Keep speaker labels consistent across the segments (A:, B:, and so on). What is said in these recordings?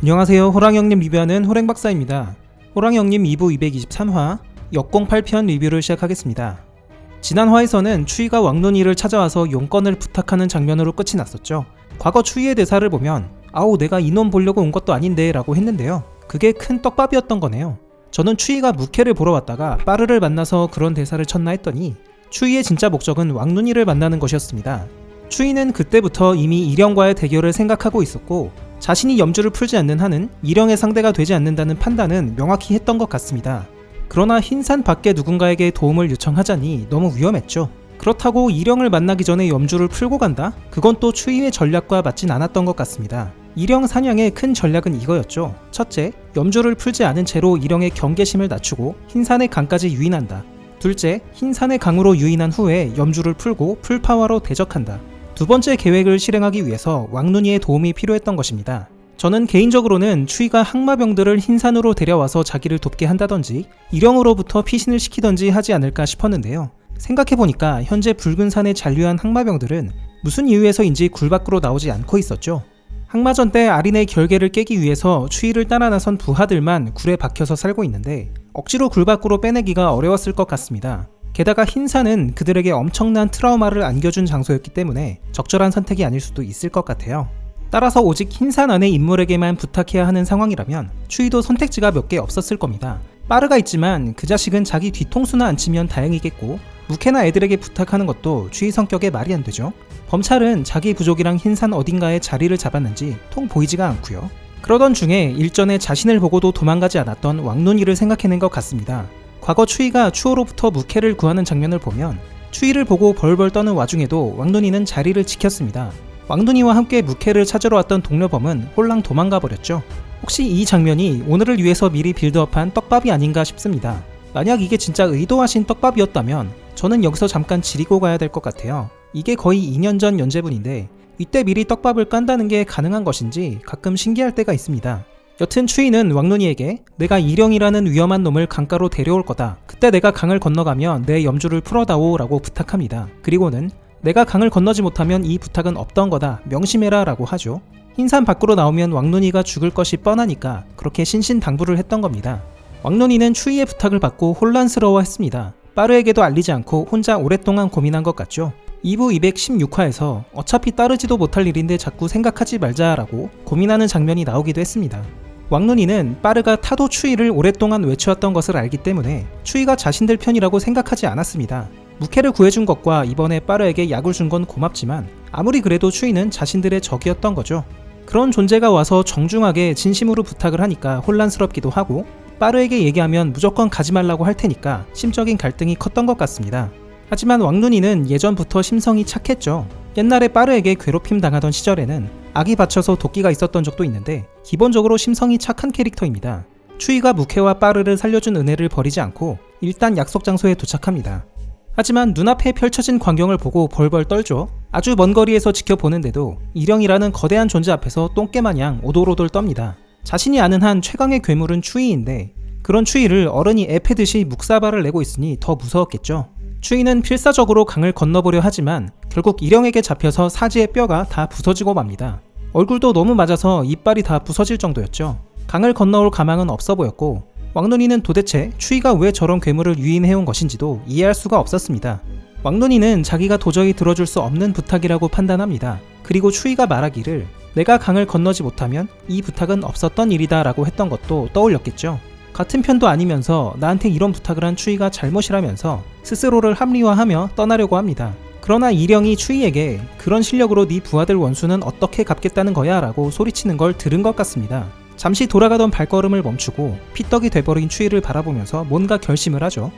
A: 안녕하세요. 호랑형님 리뷰하는 호랭박사입니다. 호랑형님 2부 223화 역공 8편 리뷰를 시작하겠습니다. 지난 화에서는 추위가 왕눈이를 찾아와서 용건을 부탁하는 장면으로 끝이 났었죠. 과거 추위의 대사를 보면 아우 내가 이놈 보려고 온 것도 아닌데 라고 했는데요. 그게 큰 떡밥이었던 거네요. 저는 추위가 무케를 보러 왔다가 빠르를 만나서 그런 대사를 쳤나 했더니 추위의 진짜 목적은 왕눈이를 만나는 것이었습니다. 추위는 그때부터 이미 일영과의 대결을 생각하고 있었고 자신이 염주를 풀지 않는 한은 일영의 상대가 되지 않는다는 판단은 명확히 했던 것 같습니다. 그러나 흰산 밖에 누군가에게 도움을 요청하자니 너무 위험했죠. 그렇다고 일영을 만나기 전에 염주를 풀고 간다? 그건 또 추위의 전략과 맞진 않았던 것 같습니다. 일영 사냥의 큰 전략은 이거였죠. 첫째, 염주를 풀지 않은 채로 일영의 경계심을 낮추고 흰산의 강까지 유인한다. 둘째, 흰산의 강으로 유인한 후에 염주를 풀고 풀파워로 대적한다. 두 번째 계획을 실행하기 위해서 왕눈이의 도움이 필요했던 것입니다. 저는 개인적으로는 추위가 항마병들을 흰산으로 데려와서 자기를 돕게 한다던지 일영으로부터 피신을 시키던지 하지 않을까 싶었는데요. 생각해보니까 현재 붉은 산에 잔류한 항마병들은 무슨 이유에서인지 굴 밖으로 나오지 않고 있었죠. 항마전 때 아린의 결계를 깨기 위해서 추위를 따라 나선 부하들만 굴에 박혀서 살고 있는데 억지로 굴 밖으로 빼내기가 어려웠을 것 같습니다. 게다가 흰산은 그들에게 엄청난 트라우마를 안겨준 장소였기 때문에 적절한 선택이 아닐 수도 있을 것 같아요. 따라서 오직 흰산 안의 인물에게만 부탁해야 하는 상황이라면 추위도 선택지가 몇 개 없었을 겁니다. 빠르가 있지만 그 자식은 자기 뒤통수나 안 치면 다행이겠고 무케나 애들에게 부탁하는 것도 추위 성격에 말이 안 되죠. 범찰은 자기 부족이랑 흰산 어딘가에 자리를 잡았는지 통 보이지가 않고요. 그러던 중에 일전에 자신을 보고도 도망가지 않았던 왕눈이를 생각해낸 것 같습니다. 과거 추위가 추호로부터 무케를 구하는 장면을 보면 추위를 보고 벌벌 떠는 와중에도 왕눈이는 자리를 지켰습니다. 왕눈이와 함께 무케를 찾으러 왔던 동료범은 홀랑 도망가 버렸죠. 혹시 이 장면이 오늘을 위해서 미리 빌드업한 떡밥이 아닌가 싶습니다. 만약 이게 진짜 의도하신 떡밥이었다면 저는 여기서 잠깐 지리고 가야 될 것 같아요. 이게 거의 2년 전 연재분인데 이때 미리 떡밥을 깐다는 게 가능한 것인지 가끔 신기할 때가 있습니다. 여튼 추위는 왕눈이에게 내가 일영이라는 위험한 놈을 강가로 데려올 거다. 그때 내가 강을 건너가면 내 염주를 풀어다오 라고 부탁합니다. 그리고는 내가 강을 건너지 못하면 이 부탁은 없던 거다. 명심해라 라고 하죠. 흰산 밖으로 나오면 왕눈이가 죽을 것이 뻔하니까 그렇게 신신당부를 했던 겁니다. 왕눈이는 추위의 부탁을 받고 혼란스러워 했습니다. 빠르에게도 알리지 않고 혼자 오랫동안 고민한 것 같죠. 2부 216화에서 어차피 따르지도 못할 일인데 자꾸 생각하지 말자라고 고민하는 장면이 나오기도 했습니다. 왕눈이는 빠르가 타도 추위를 오랫동안 외쳐왔던 것을 알기 때문에 추위가 자신들 편이라고 생각하지 않았습니다. 무케를 구해준 것과 이번에 빠르에게 약을 준 건 고맙지만 아무리 그래도 추위는 자신들의 적이었던 거죠. 그런 존재가 와서 정중하게 진심으로 부탁을 하니까 혼란스럽기도 하고 빠르에게 얘기하면 무조건 가지 말라고 할 테니까 심적인 갈등이 컸던 것 같습니다. 하지만 왕눈이는 예전부터 심성이 착했죠. 옛날에 빠르에게 괴롭힘 당하던 시절에는 악이 받쳐서 도끼가 있었던 적도 있는데 기본적으로 심성이 착한 캐릭터입니다. 추위가 무케와 빠르를 살려준 은혜를 버리지 않고 일단 약속 장소에 도착합니다. 하지만 눈앞에 펼쳐진 광경을 보고 벌벌 떨죠. 아주 먼 거리에서 지켜보는데도 일영이라는 거대한 존재 앞에서 똥개 마냥 오돌오돌 떱니다. 자신이 아는 한 최강의 괴물은 추위인데 그런 추위를 어른이 애 패듯이 묵사발을 내고 있으니 더 무서웠겠죠. 추위는 필사적으로 강을 건너보려 하지만 결국 일영에게 잡혀서 사지의 뼈가 다 부서지고 맙니다. 얼굴도 너무 맞아서 이빨이 다 부서질 정도였죠. 강을 건너올 가망은 없어 보였고 왕눈이는 도대체 추위가 왜 저런 괴물을 유인해온 것인지도 이해할 수가 없었습니다. 왕눈이는 자기가 도저히 들어줄 수 없는 부탁이라고 판단합니다. 그리고 추위가 말하기를 내가 강을 건너지 못하면 이 부탁은 없었던 일이다 라고 했던 것도 떠올렸겠죠. 같은 편도 아니면서 나한테 이런 부탁을 한 추위가 잘못이라면서 스스로를 합리화하며 떠나려고 합니다. 그러나 일영이 추위에게 그런 실력으로 네 부하들 원수는 어떻게 갚겠다는 거야 라고 소리치는 걸 들은 것 같습니다. 잠시 돌아가던 발걸음을 멈추고 피떡이 돼버린 추위를 바라보면서 뭔가 결심을 하죠.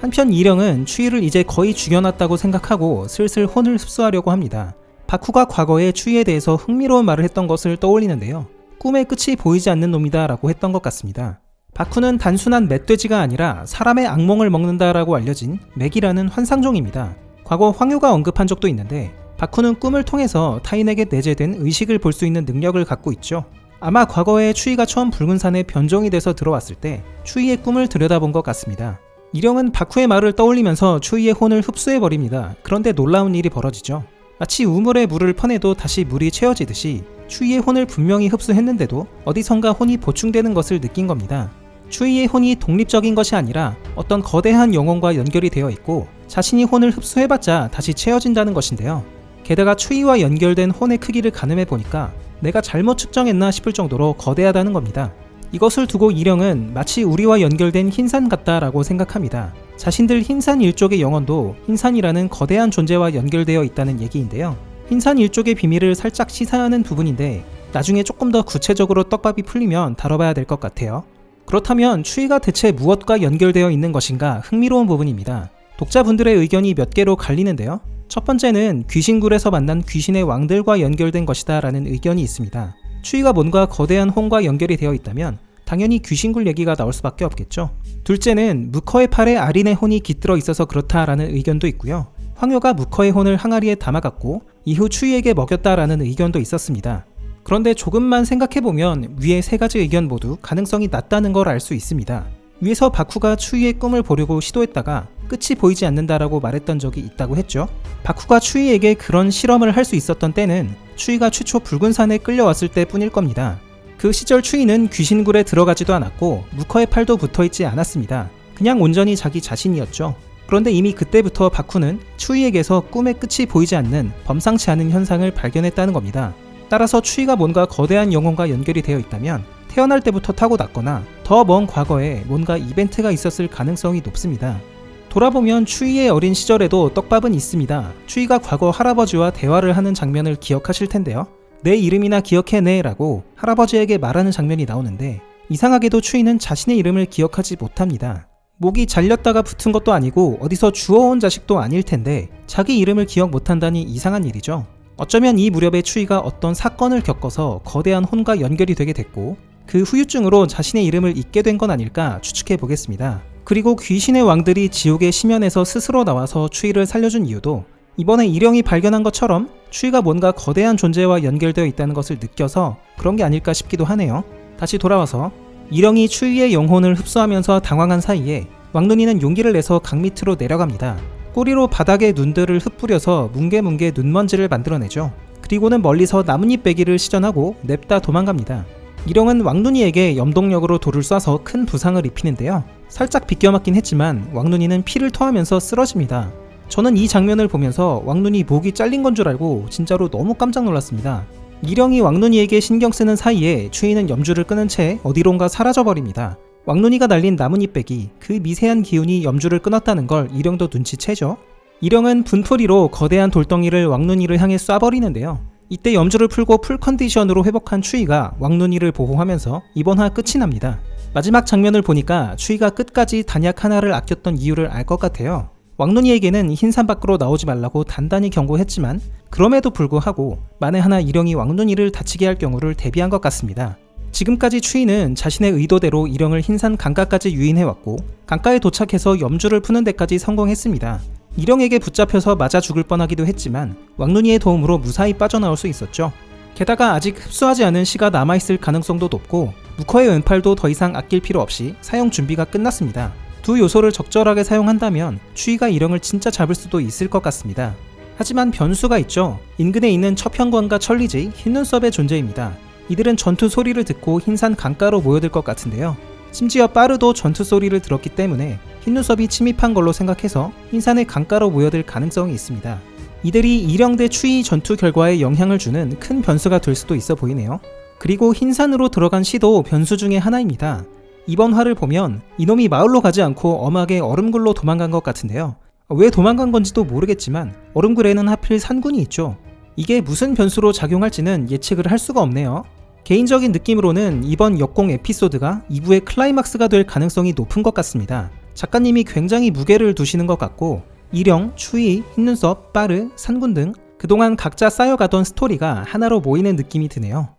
A: 한편 일영은 추위를 이제 거의 죽여놨다고 생각하고 슬슬 혼을 흡수하려고 합니다. 바쿠가 과거에 추위에 대해서 흥미로운 말을 했던 것을 떠올리는데요. 꿈의 끝이 보이지 않는 놈이다 라고 했던 것 같습니다. 바쿠는 단순한 멧돼지가 아니라 사람의 악몽을 먹는다라고 알려진 맥이라는 환상종입니다. 과거 황유가 언급한 적도 있는데 바쿠는 꿈을 통해서 타인에게 내재된 의식을 볼 수 있는 능력을 갖고 있죠. 아마 과거에 추위가 처음 붉은 산에 변종이 돼서 들어왔을 때 추위의 꿈을 들여다본 것 같습니다. 일영은 바쿠의 말을 떠올리면서 추위의 혼을 흡수해버립니다. 그런데 놀라운 일이 벌어지죠. 마치 우물에 물을 퍼내도 다시 물이 채워지듯이 추위의 혼을 분명히 흡수했는데도 어디선가 혼이 보충되는 것을 느낀 겁니다. 추위의 혼이 독립적인 것이 아니라 어떤 거대한 영혼과 연결이 되어 있고 자신이 혼을 흡수해봤자 다시 채워진다는 것인데요. 게다가 추위와 연결된 혼의 크기를 가늠해 보니까 내가 잘못 측정했나 싶을 정도로 거대하다는 겁니다. 이것을 두고 이령은 마치 우리와 연결된 흰산 같다라고 생각합니다. 자신들 흰산 일족의 영혼도 흰산이라는 거대한 존재와 연결되어 있다는 얘기인데요. 흰산 일족의 비밀을 살짝 시사하는 부분인데 나중에 조금 더 구체적으로 떡밥이 풀리면 다뤄봐야 될 것 같아요. 그렇다면 추위가 대체 무엇과 연결되어 있는 것인가 흥미로운 부분입니다. 독자분들의 의견이 몇 개로 갈리는데요. 첫 번째는 귀신굴에서 만난 귀신의 왕들과 연결된 것이다 라는 의견이 있습니다. 추위가 뭔가 거대한 혼과 연결이 되어 있다면 당연히 귀신굴 얘기가 나올 수밖에 없겠죠. 둘째는 무커의 팔에 아린의 혼이 깃들어 있어서 그렇다라는 의견도 있고요. 황효가 무커의 혼을 항아리에 담아갔고 이후 추위에게 먹였다라는 의견도 있었습니다. 그런데 조금만 생각해보면 위의 세 가지 의견 모두 가능성이 낮다는 걸 알 수 있습니다. 위에서 바쿠가 추위의 꿈을 보려고 시도했다가 끝이 보이지 않는다라고 말했던 적이 있다고 했죠. 바쿠가 추위에게 그런 실험을 할 수 있었던 때는 추위가 최초 붉은 산에 끌려왔을 때 뿐일 겁니다. 그 시절 추위는 귀신굴에 들어가지도 않았고 무커의 팔도 붙어 있지 않았습니다. 그냥 온전히 자기 자신이었죠. 그런데 이미 그때부터 바쿠는 추위에게서 꿈의 끝이 보이지 않는 범상치 않은 현상을 발견했다는 겁니다. 따라서 추위가 뭔가 거대한 영혼과 연결이 되어 있다면 태어날 때부터 타고났거나 더 먼 과거에 뭔가 이벤트가 있었을 가능성이 높습니다. 돌아보면 추위의 어린 시절에도 떡밥은 있습니다. 추위가 과거 할아버지와 대화를 하는 장면을 기억하실 텐데요. 내 이름이나 기억해내 라고 할아버지에게 말하는 장면이 나오는데 이상하게도 추위는 자신의 이름을 기억하지 못합니다. 목이 잘렸다가 붙은 것도 아니고 어디서 주워온 자식도 아닐 텐데 자기 이름을 기억 못한다니 이상한 일이죠. 어쩌면 이 무렵에 추위가 어떤 사건을 겪어서 거대한 혼과 연결이 되게 됐고 그 후유증으로 자신의 이름을 잊게 된 건 아닐까 추측해 보겠습니다. 그리고 귀신의 왕들이 지옥의 심연에서 스스로 나와서 추위를 살려준 이유도 이번에 일영이 발견한 것처럼 추위가 뭔가 거대한 존재와 연결되어 있다는 것을 느껴서 그런 게 아닐까 싶기도 하네요. 다시 돌아와서 일영이 추위의 영혼을 흡수하면서 당황한 사이에 왕눈이는 용기를 내서 강 밑으로 내려갑니다. 꼬리로 바닥에 눈들을 흩뿌려서 뭉게뭉게 눈먼지를 만들어내죠. 그리고는 멀리서 나뭇잎 베기를 시전하고 냅다 도망갑니다. 일영은 왕눈이에게 염동력으로 돌을 쏴서 큰 부상을 입히는데요. 살짝 비껴맞긴 했지만 왕눈이는 피를 토하면서 쓰러집니다. 저는 이 장면을 보면서 왕눈이 목이 잘린 건 줄 알고 진짜로 너무 깜짝 놀랐습니다. 일영이 왕눈이에게 신경 쓰는 사이에 추위는 염주를 끄는 채 어디론가 사라져버립니다. 왕눈이가 날린 나뭇잎배기 그 미세한 기운이 염주를 끊었다는 걸 일영도 눈치채죠. 일영은 분풀이로 거대한 돌덩이를 왕눈이를 향해 쏴버리는데요. 이때 염주를 풀고 풀 컨디션으로 회복한 추위가 왕눈이를 보호하면서 이번 화 끝이 납니다. 마지막 장면을 보니까 추위가 끝까지 단약 하나를 아꼈던 이유를 알 것 같아요. 왕눈이에게는 흰산 밖으로 나오지 말라고 단단히 경고했지만 그럼에도 불구하고 만에 하나 일영이 왕눈이를 다치게 할 경우를 대비한 것 같습니다. 지금까지 추위는 자신의 의도대로 일영을 흰산 강가까지 유인해왔고 강가에 도착해서 염주를 푸는 데까지 성공했습니다. 일영에게 붙잡혀서 맞아 죽을 뻔하기도 했지만 왕눈이의 도움으로 무사히 빠져나올 수 있었죠. 게다가 아직 흡수하지 않은 씨가 남아있을 가능성도 높고 무커의 은팔도 더 이상 아낄 필요 없이 사용 준비가 끝났습니다. 두 요소를 적절하게 사용한다면 추위가 일영을 진짜 잡을 수도 있을 것 같습니다. 하지만 변수가 있죠. 인근에 있는 첩현관과 천리지, 흰눈썹의 존재입니다. 이들은 전투 소리를 듣고 흰산 강가로 모여들 것 같은데요. 심지어 빠르도 전투 소리를 들었기 때문에 흰눈썹이 침입한 걸로 생각해서 흰산의 강가로 모여들 가능성이 있습니다. 이들이 일영대 추위 전투 결과에 영향을 주는 큰 변수가 될 수도 있어 보이네요. 그리고 흰산으로 들어간 시도 변수 중의 하나입니다. 이번 화를 보면 이놈이 마을로 가지 않고 엄하게 얼음굴로 도망간 것 같은데요. 왜 도망간 건지도 모르겠지만 얼음굴에는 하필 산군이 있죠. 이게 무슨 변수로 작용할지는 예측을 할 수가 없네요. 개인적인 느낌으로는 이번 역공 에피소드가 2부의 클라이막스가 될 가능성이 높은 것 같습니다. 작가님이 굉장히 무게를 두시는 것 같고 일영, 추위, 흰눈썹, 빠르, 산군 등 그동안 각자 쌓여가던 스토리가 하나로 모이는 느낌이 드네요.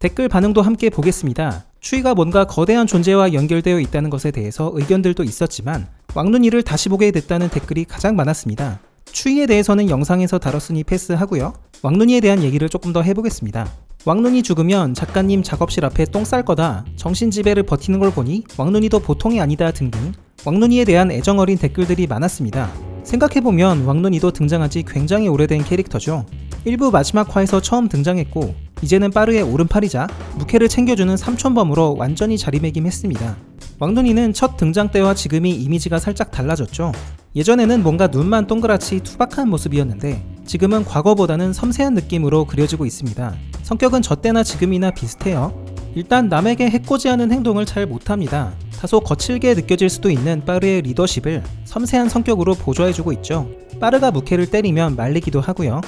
A: 댓글 반응도 함께 보겠습니다. 추위가 뭔가 거대한 존재와 연결되어 있다는 것에 대해서 의견들도 있었지만 왕눈이를 다시 보게 됐다는 댓글이 가장 많았습니다. 추위에 대해서는 영상에서 다뤘으니 패스하고요. 왕눈이에 대한 얘기를 조금 더 해보겠습니다. 왕눈이 죽으면 작가님 작업실 앞에 똥 쌀 거다. 정신 지배를 버티는 걸 보니 왕눈이도 보통이 아니다 등등 왕눈이에 대한 애정 어린 댓글들이 많았습니다. 생각해보면 왕눈이도 등장한 지 굉장히 오래된 캐릭터죠. 1부 마지막 화에서 처음 등장했고 이제는 빠르의 오른팔이자 무케를 챙겨주는 삼촌범으로 완전히 자리매김했습니다. 왕눈이는 첫 등장 때와 지금이 이미지가 살짝 달라졌죠. 예전에는 뭔가 눈만 동그랗지 투박한 모습이었는데 지금은 과거보다는 섬세한 느낌으로 그려지고 있습니다. 성격은 저 때나 지금이나 비슷해요. 일단 남에게 해코지하는 행동을 잘 못합니다. 다소 거칠게 느껴질 수도 있는 빠르의 리더십을 섬세한 성격으로 보조해주고 있죠. 빠르가 무케를 때리면 말리기도 하고요.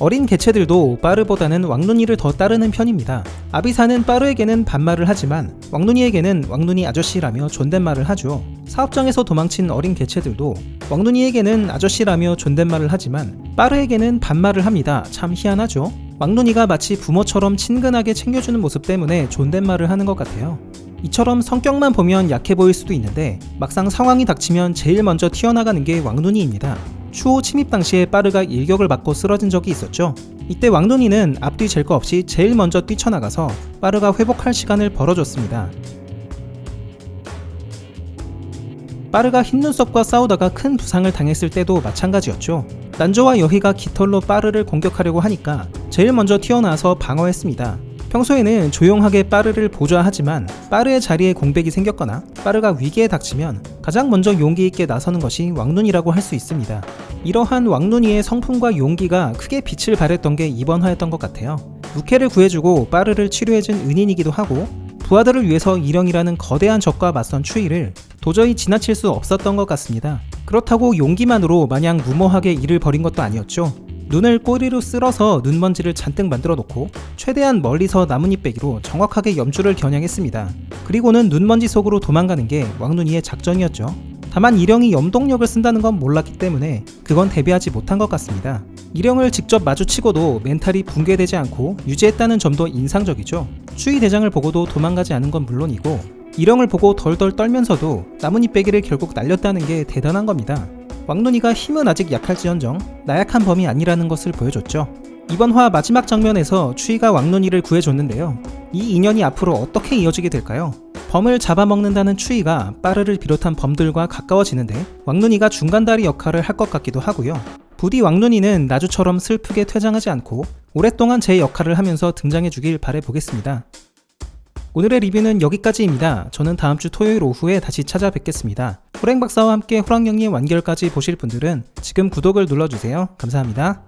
A: 어린 개체들도 빠르보다는 왕눈이를 더 따르는 편입니다. 아비사는 빠르에게는 반말을 하지만 왕눈이에게는 왕눈이 아저씨라며 존댓말을 하죠. 사업장에서 도망친 어린 개체들도 왕눈이에게는 아저씨라며 존댓말을 하지만 빠르에게는 반말을 합니다. 참 희한하죠. 왕눈이가 마치 부모처럼 친근하게 챙겨주는 모습 때문에 존댓말을 하는 것 같아요. 이처럼 성격만 보면 약해 보일 수도 있는데 막상 상황이 닥치면 제일 먼저 튀어나가는 게 왕눈이입니다. 추호 침입 당시에 빠르가 일격을 맞고 쓰러진 적이 있었죠. 이때 왕눈이는 앞뒤 잴 거 없이 제일 먼저 뛰쳐나가서 빠르가 회복할 시간을 벌어줬습니다. 빠르가 흰 눈썹과 싸우다가 큰 부상을 당했을 때도 마찬가지였죠. 난조와 여희가 깃털로 빠르를 공격하려고 하니까 제일 먼저 튀어나와서 방어했습니다. 평소에는 조용하게 빠르를 보좌하지만 빠르의 자리에 공백이 생겼거나 빠르가 위기에 닥치면 가장 먼저 용기 있게 나서는 것이 왕눈이라고 할 수 있습니다. 이러한 왕눈이의 성품과 용기가 크게 빛을 발했던 게 이번 화였던 것 같아요. 무케를 구해주고 빠르를 치료해준 은인이기도 하고 부하들을 위해서 일령이라는 거대한 적과 맞선 추위를 도저히 지나칠 수 없었던 것 같습니다. 그렇다고 용기만으로 마냥 무모하게 일을 벌인 것도 아니었죠. 눈을 꼬리로 쓸어서 눈먼지를 잔뜩 만들어 놓고 최대한 멀리서 나뭇잎 빼기로 정확하게 염주를 겨냥했습니다. 그리고는 눈먼지 속으로 도망가는 게 왕눈이의 작전이었죠. 다만 일령이 염동력을 쓴다는 건 몰랐기 때문에 그건 대비하지 못한 것 같습니다. 일령을 직접 마주치고도 멘탈이 붕괴되지 않고 유지했다는 점도 인상적이죠. 추위 대장을 보고도 도망가지 않은 건 물론이고 일령을 보고 덜덜 떨면서도 나뭇잎 빼기를 결국 날렸다는 게 대단한 겁니다. 왕눈이가 힘은 아직 약할지언정 나약한 범이 아니라는 것을 보여줬죠. 이번 화 마지막 장면에서 추위가 왕눈이를 구해줬는데요. 이 인연이 앞으로 어떻게 이어지게 될까요? 범을 잡아먹는다는 추위가 빠르를 비롯한 범들과 가까워지는데 왕눈이가 중간다리 역할을 할 것 같기도 하고요. 부디 왕눈이는 나주처럼 슬프게 퇴장하지 않고 오랫동안 제 역할을 하면서 등장해주길 바래보겠습니다. 오늘의 리뷰는 여기까지입니다. 저는 다음 주 토요일 오후에 다시 찾아뵙겠습니다. 호랭 박사와 함께 호랑영님 완결까지 보실 분들은 지금 구독을 눌러주세요. 감사합니다.